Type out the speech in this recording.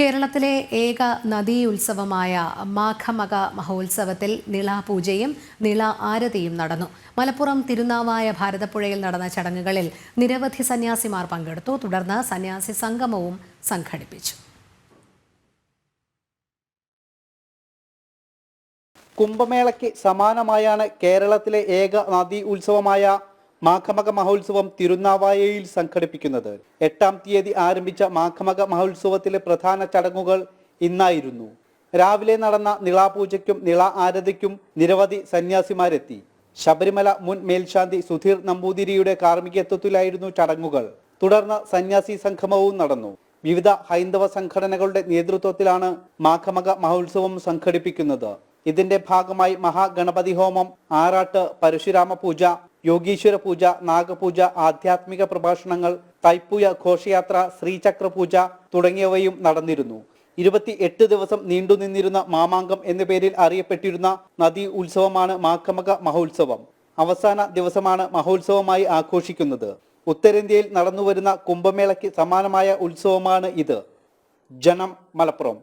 കേരളത്തിലെ ഏക നദീ ഉത്സവമായ മാഘമക മഹോത്സവത്തിൽ നിളാപൂജയും നിള ആരതിയും നടന്നു. മലപ്പുറം തിരുനാവായ ഭാരതപ്പുഴയിൽ നടന്ന ചടങ്ങുകളിൽ നിരവധി സന്യാസിമാർ പങ്കെടുത്തു. തുടർന്ന് സന്യാസി സംഗമവും സംഘടിപ്പിച്ചു. കുംഭമേളയ്ക്ക് സമാനമായാണ് കേരളത്തിലെ ഏക നദീ ഉത്സവമായ മാഘമക മഹോത്സവം തിരുനാവായയിൽ സംഘടിപ്പിക്കുന്നത്. എട്ടാം തീയതി ആരംഭിച്ച മാഘമക മഹോത്സവത്തിലെ പ്രധാന ചടങ്ങുകൾ ഇന്നായിരുന്നു. രാവിലെ നടന്ന നിളാപൂജയ്ക്കും നിള ആരതിക്കും നിരവധി സന്യാസിമാരെത്തി. ശബരിമല മുൻ മേൽശാന്തി സുധീർ നമ്പൂതിരിയുടെ കാർമ്മികത്വത്തിലായിരുന്നു ചടങ്ങുകൾ. തുടർന്ന് സന്യാസി സംഗമവും നടന്നു. വിവിധ ഹൈന്ദവ സംഘടനകളുടെ നേതൃത്വത്തിലാണ് മാഘമക മഹോത്സവം സംഘടിപ്പിക്കുന്നത്. ഇതിന്റെ ഭാഗമായി മഹാഗണപതി ഹോമം ആറാട്ട് പരശുരാമ പൂജ യോഗീശ്വര പൂജ നാഗപൂജ ആധ്യാത്മിക പ്രഭാഷണങ്ങൾ തൈപ്പൂയ ഘോഷയാത്ര ശ്രീചക്ര പൂജ തുടങ്ങിയവയും നടന്നിരുന്നു. ഇരുപത്തി എട്ട് ദിവസം നീണ്ടുനിന്നിരുന്ന മാമാങ്കം എന്ന പേരിൽ അറിയപ്പെട്ടിരുന്ന നദീ ഉത്സവമാണ് മാക്കമക മഹോത്സവം. അവസാന ദിവസമാണ് മഹോത്സവമായി ആഘോഷിക്കുന്നത്. ഉത്തരേന്ത്യയിൽ നടന്നുവരുന്ന കുംഭമേളയ്ക്ക് സമാനമായ ഉത്സവമാണ് ഇത്. ജനം മലപ്പുറം.